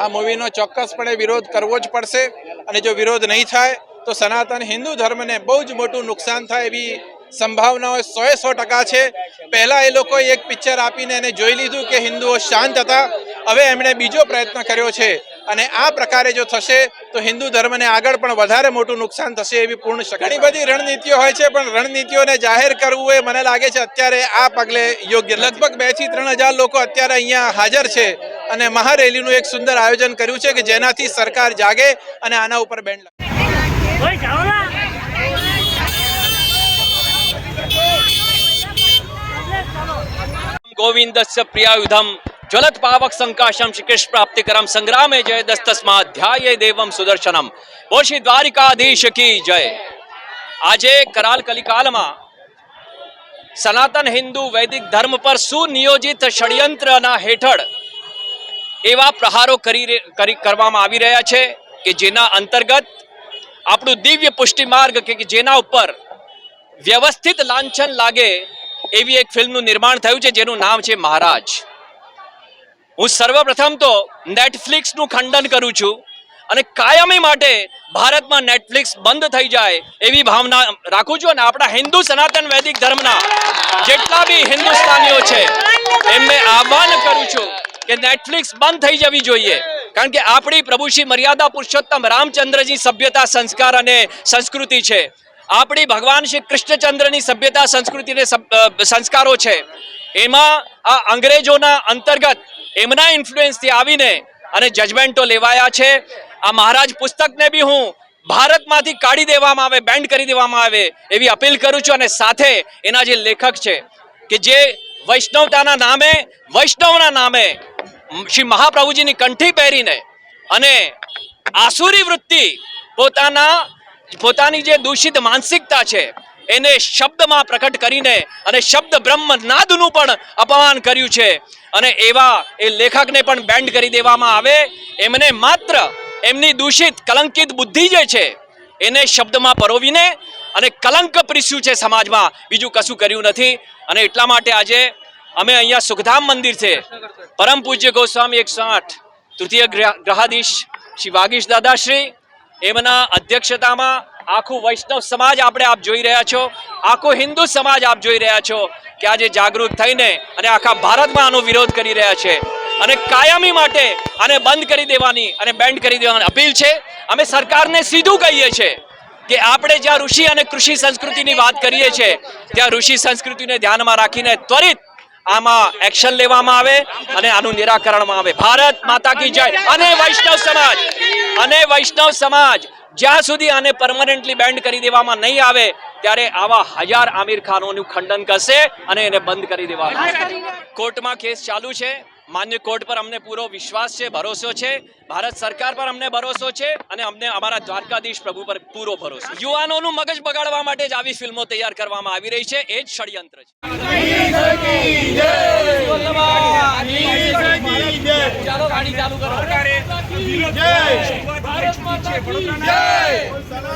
આ મૂવીનો ચોક્કસપણે વિરોધ કરવો જ પડશે. અને જો વિરોધ નહીં થાય, તો સનાતન હિન્દુ ધર્મને બહુ જ મોટું નુકસાન થાય એવી સંભાવનાઓ સોએ સો ટકા છે. પહેલાં એ લોકોએ એક પિક્ચર આપીને એને જોઈ લીધું કે હિન્દુઓ શાંત હતા. હવે એમણે બીજો પ્રયત્ન કર્યો છે. અને આ પ્રકારે જો થશે, તો હિન્દુ ધર્મને આગળ પણ વધારે મોટું નુકસાન થશે એવી પૂર્ણ ઘણી બધી રણનીતિઓ હોય છે, પણ રણનીતિઓને જાહેર કરવું એ મને લાગે છે અત્યારે આ પગલે યોગ્ય લગભગ બેથી ત્રણ હજાર લોકો અત્યારે અહીંયા હાજર છે અને મહારેલીનું એક સુંદર આયોજન કર્યું છે કે જેનાથી સરકાર જાગે અને આના ઉપર બેન્ડ લાગે ગોવિંદસ્ય પ્રિયાયુધમ જ્વલત પાવક સંકાશમ શ્રીકૃષ્ણ પ્રાપ્તિકરમ સંગ્રામે જય દસ્તસ્મા ધ્યાયે દેવમ સુદર્શનમ બોલ શ્રી દ્વારિકાધીશ કી જય આજે કરાલ કલિકાલમાં સનાતન હિન્દુ વૈદિક ધર્મ પર સુનિયોજિત ષડયંત્રના હેઠળ એવા પ્રહારો કરી કરવામાં આવી રહ્યા છે કે જેના અંતર્ગત આપણું દિવ્ય પુષ્ટિ માર્ગ કે જેના ઉપર વ્યવસ્થિત લાંછન લાગે એવી એક ફિલ્મનું નિર્માણ થયું છે, જેનું નામ છે મહારાજ. હું સર્વપ્રથમ તો નેટફ્લિક્સનું ખંડન કરું છું અને કાયમી માટે ભારતમાં નેટફ્લિક્સ બંધ થઈ જાય એવી ભાવના રાખું છું અને આપણા હિન્દુ સનાતન વૈદિક ધર્મના જેટલા બી હિન્દુસ્તાનીઓ છે, એમને આહ્વાન કરું છું કે નેટફ્લિક્સ બંધ થઈ જવી જોઈએ. કારણ કે આપણી પ્રભુ શ્રી મર્યાદા પુરુષોત્તમ રામચંદ્રજી સભ્યતા સંસ્કાર અને સંસ્કૃતિ છે. આપણી ભગવાન શ્રી કૃષ્ણચંદ્રની સભ્યતા સંસ્કૃતિ અને સંસ્કારો છે. એમાં આ અંગ્રેજોના અંતર્ગત એમના ઇન્ફ્લુએન્સથી આવીને અને જજમેન્ટો લેવાયા છે. આ મહારાજ પુસ્તકને બી હું ભારતમાંથી કાઢી દેવામાં આવે બેન્ડ કરી દેવામાં આવે એવી અપીલ કરું છું અને સાથે એના જે લેખક છે કે જે વૈષ્ણવતાના નામે, વૈષ્ણવના નામે શ્રી મહાપ્રભુજીની કંઠી પહેરીને અને આસુરી વૃત્તિ પોતાના પોતાની જે દૂષિત માનસિકતા છે, એને શબ્દમાં પ્રકટ કરીને અને શબ્દ બ્રહ્મ નાદનું પણ અપમાન કર્યું છે. અને એવા એ લેખકને પણ બેન્ડ કરી દેવામાં આવે. એમને માત્ર એમની દૂષિત કલંકિત બુદ્ધિ જે છે, એને શબ્દમાં પરોવીને અને કલંક પીસ્યું છે સમાજમાં. બીજું કશું કર્યું નથી. અને એટલા માટે આજે અમે અહીંયા સુખધામ મંદિર છે. પરમ પૂજ્ય ગોસ્વામી એકસો આઠ, તૃતીય ગ્રહ- ગ્રહાધીશ શ્રી વાગીશ દાદાશ્રી એમના અધ્યક્ષતામાં આખું વૈષ્ણવ સમાજ આપણે આપ જોઈ રહ્યા છો. આખો હિન્દુ સમાજ આપ જોઈ રહ્યા છો કે આજે જાગૃત થઈને અને આખા ભારતમાં આનો વિરોધ કરી રહ્યા છે. અને કાયમી માટે આને બંધ કરી દેવાની અને બેન્ડ કરી દેવાની અપીલ છે. અમે સરકારને સીધું કહીએ છીએ કે આપણે જ્યાં ઋષિ અને કૃષિ સંસ્કૃતિની વાત કરીએ છીએ ત્યાં ઋષિ સંસ્કૃતિને ધ્યાનમાં રાખીને ત્વરિત આમાં એક્શન લેવામાં આવે અને આનું નિરાકરણમાં આવે. ભારત માતા કી જય અને વૈષ્ણવ સમાજ. અને વૈષ્ણવ સમાજ જ્યાં સુધી આને પરમનન્ટલી બેન્ડ કરી દેવામાં નહીં આવે ત્યારે આવા હજાર આમિર ખાનોનું ખંડન કરશે અને એને બંધ કરી દેવામાં કોર્ટમાં કેસ ચાલુ છે. માન્ય કોર્ટ પર અમને પૂરો વિશ્વાસ છે ભરોસો છે. ભારત સરકાર પર અમને ભરોસો છે અને અમને અમારા દ્વારકાધીશ પ્રભુ પર પૂરો ભરોસો યુવાનોનું મગજ બગાડવા માટે જ આવી ફિલ્મો તૈયાર કરવામાં આવી રહી છે. એ જ ષડયંત્ર છે. ગાડી ચાલુ કરો.